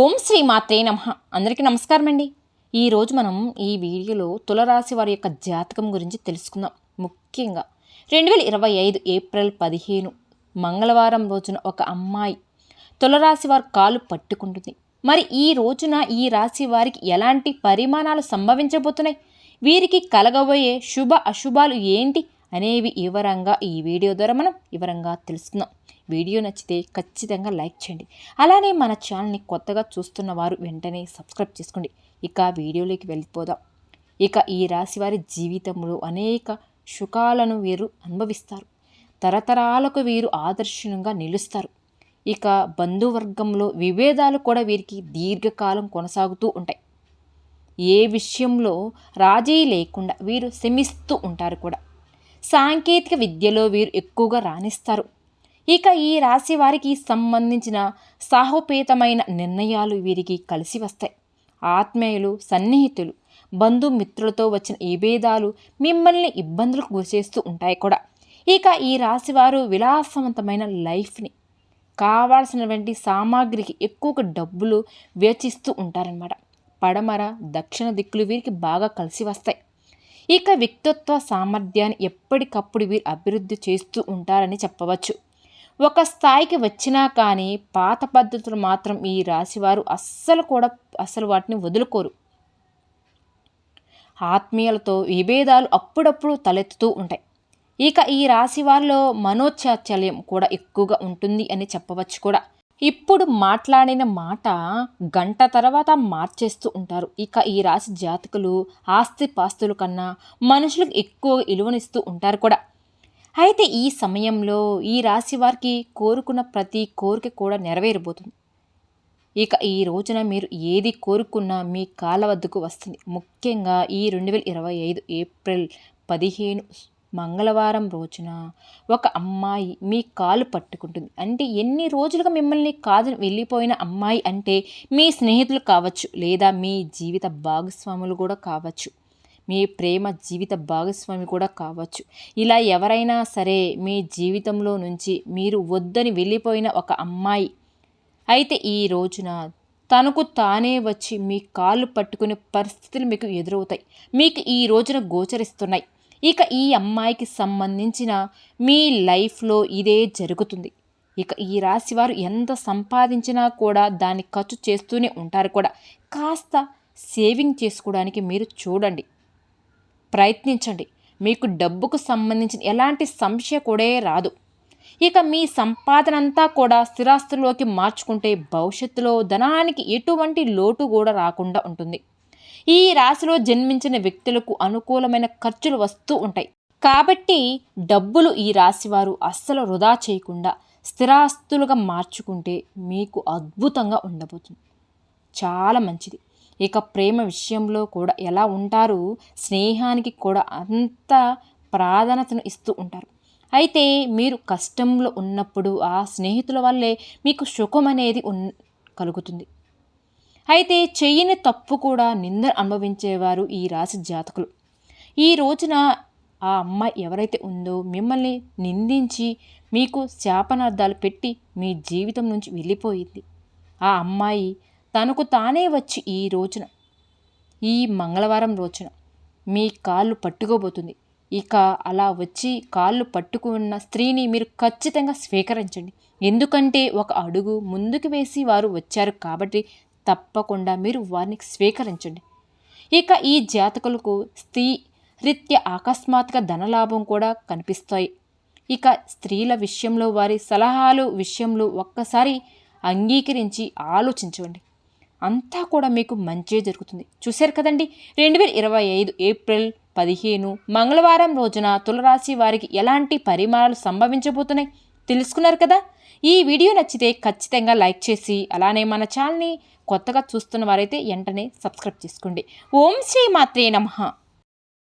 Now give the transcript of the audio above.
ఓం శ్రీ మాత్రే నమ. అందరికీ నమస్కారం అండి ఈరోజు మనం ఈ వీడియోలో తులరాశి వారి యొక్క జాతకం గురించి తెలుసుకుందాం. ముఖ్యంగా రెండు వేల ఇరవై ఐదు ఏప్రిల్ పదిహేను మంగళవారం రోజున ఒక అమ్మాయి తులరాశి వారి కాలు పట్టుకుంటుంది. మరి ఈ రోజున ఈ రాశి వారికి ఎలాంటి పరిమాణాలు సంభవించబోతున్నాయి? వీరికి కలగబోయే శుభ అశుభాలు ఏంటి? అనేవి వివరంగా ఈ వీడియో ద్వారా మనం వివరంగా తెలుసుకుందాం. వీడియో నచ్చితే ఖచ్చితంగా లైక్ చేయండి. అలానే మన ఛానల్ని కొత్తగా చూస్తున్న వారు వెంటనే సబ్స్క్రైబ్ చేసుకోండి. ఇక వీడియోలోకి వెళ్ళిపోదాం. ఇక ఈ రాశి వారి జీవితంలో అనేక సుఖాలను వీరు అనుభవిస్తారు. తరతరాలకు వీరు ఆదర్శనంగా నిలుస్తారు. ఇక బంధువర్గంలో విభేదాలు కూడా వీరికి దీర్ఘకాలం కొనసాగుతూ ఉంటాయి. ఏ విషయంలో రాజీ లేకుండా వీరు శమిస్తూ ఉంటారు కూడా. సాంకేతిక విద్యలో వీరు ఎక్కువగా రాణిస్తారు. ఇక ఈ రాశి వారికి సంబంధించిన సాహోపేతమైన నిర్ణయాలు వీరికి కలిసి వస్తాయి. ఆత్మీయులు సన్నిహితులు బంధుమిత్రులతో వచ్చిన ఈ భేదాలు మిమ్మల్ని ఇబ్బందులకు గురిచేస్తూ ఉంటాయి కూడా. ఇక ఈ రాశివారు విలాసవంతమైన లైఫ్ని కావాల్సినటువంటి సామాగ్రికి ఎక్కువగా డబ్బులు వేచిస్తూ ఉంటారనమాట పడమర దక్షిణ దిక్కులు వీరికి బాగా కలిసి వస్తాయి. ఇక వ్యక్తిత్వ సామర్థ్యాన్ని ఎప్పటికప్పుడు వీరు అభివృద్ధి చేస్తూ ఉంటారని చెప్పవచ్చు. ఒక స్థాయికి వచ్చినా కానీ పాత పద్ధతులు మాత్రం ఈ రాశివారు అస్సలు కూడా అస్సలు వాటిని వదులుకోరు. ఆత్మీయులతో విభేదాలు అప్పుడప్పుడు తలెత్తుతూ ఉంటాయి. ఇక ఈ రాశి వారిలో మనోచాచల్యం కూడా ఎక్కువగా ఉంటుంది అని చెప్పవచ్చు కూడా. ఇప్పుడు మాట్లాడిన మాట గంట తర్వాత మార్చేస్తూ ఉంటారు. ఇక ఈ రాశి జాతకులు ఆస్తి పాస్తుల కన్నా మనుషులకు ఎక్కువ విలువనిస్తూ ఉంటారు కూడా. అయితే ఈ సమయంలో ఈ రాశి వారికి కోరుకున్న ప్రతి కోరిక కూడా నెరవేరబోతుంది. ఇక ఈ రోజున మీరు ఏది కోరుకున్నా మీ కాల వద్దకు వస్తుంది. ముఖ్యంగా ఈ రెండు వేల ఇరవై ఐదు ఏప్రిల్ పదిహేను మంగళవారం రోజున ఒక అమ్మాయి మీ కాలు పట్టుకుంటుంది. అంటే ఎన్ని రోజులుగా మిమ్మల్ని కాదు వెళ్ళిపోయిన అమ్మాయి అంటే మీ స్నేహితులు కావచ్చు లేదా మీ జీవిత భాగస్వాములు కూడా కావచ్చు. మీ ప్రేమ జీవిత భాగస్వామి కూడా కావచ్చు. ఇలా ఎవరైనా సరే మీ జీవితంలో నుంచి మీరు వద్దని వెళ్ళిపోయిన ఒక అమ్మాయి అయితే ఈ రోజున తనకు తానే వచ్చి మీ కాళ్ళు పట్టుకునే పరిస్థితులు మీకు ఎదురవుతాయి. మీకు ఈ రోజున గోచరిస్తున్నాయి. ఇక ఈ అమ్మాయికి సంబంధించిన మీ లైఫ్లో ఇదే జరుగుతుంది. ఇక ఈ రాశివారు ఎంత సంపాదించినా కూడా దాన్ని ఖర్చు చేస్తూనే ఉంటారు కూడా. కాస్త సేవింగ్ చేసుకోవడానికి మీరు చూడండి. ప్రయత్నించండి. మీకు డబ్బుకు సంబంధించిన ఎలాంటి సంశయ కూడా రాదు. ఇక మీ సంపాదన అంతా కూడా స్థిరాస్తుల్లోకి మార్చుకుంటే భవిష్యత్తులో ధనానికి ఎటువంటి లోటు కూడా రాకుండా ఉంటుంది. ఈ రాశిలో జన్మించిన వ్యక్తులకు అనుకూలమైన ఖర్చులు వస్తూ ఉంటాయి. కాబట్టి డబ్బులు ఈ రాశివారు అస్సలు వృధా చేయకుండా స్థిరాస్తులుగా మార్చుకుంటే మీకు అద్భుతంగా ఉండబోతుంది. చాలా మంచిది. ఇక ప్రేమ విషయంలో కూడా ఎలా ఉంటారు? స్నేహానికి కూడా అంత ప్రాధాన్యతను ఇస్తూ ఉంటారు. అయితే మీరు కష్టంలో ఉన్నప్పుడు ఆ స్నేహితుల వల్లే మీకు సుఖం అనేది ఉన్ కలుగుతుంది. అయితే చెయ్యని తప్పు కూడా నింద అనుభవించేవారు ఈ రాశి జాతకులు. ఈ రోజున ఆ అమ్మాయి ఎవరైతే ఉందో మిమ్మల్ని నిందించి మీకు శాపనార్థాలు పెట్టి మీ జీవితం నుంచి వెళ్ళిపోయింది. ఆ అమ్మాయి తనకు తానే వచ్చి ఈ రోజున ఈ మంగళవారం రోజున మీ కాళ్ళు పట్టుకోబోతుంది. ఇక అలా వచ్చి కాళ్ళు పట్టుకున్న స్త్రీని మీరు ఖచ్చితంగా స్వీకరించండి. ఎందుకంటే ఒక అడుగు ముందుకు వేసి వారు వచ్చారు కాబట్టి తప్పకుండా మీరు వారిని స్వీకరించండి. ఇక ఈ జాతకులకు స్త్రీ రీత్య అకస్మాత్తుగా ధనలాభం కూడా కనిపిస్తాయి. ఇక స్త్రీల విషయంలో వారి సలహాలు విషయంలో ఒక్కసారి అంగీకరించి ఆలోచించండి. అంతా కూడా మీకు మంచి జరుగుతుంది. చూశారు కదండి రెండు వేల ఇరవై ఐదు ఏప్రిల్ పదిహేను మంగళవారం రోజున తులరాశి వారికి ఎలాంటి పరిమాణాలు సంభవించబోతున్నాయి తెలుసుకున్నారు కదా? ఈ వీడియో నచ్చితే ఖచ్చితంగా లైక్ చేసి అలానే మన ఛానల్ని కొత్తగా చూస్తున్న వారైతే వెంటనే సబ్స్క్రైబ్ చేసుకోండి. ఓం శ్రీ మాత్రే నమః.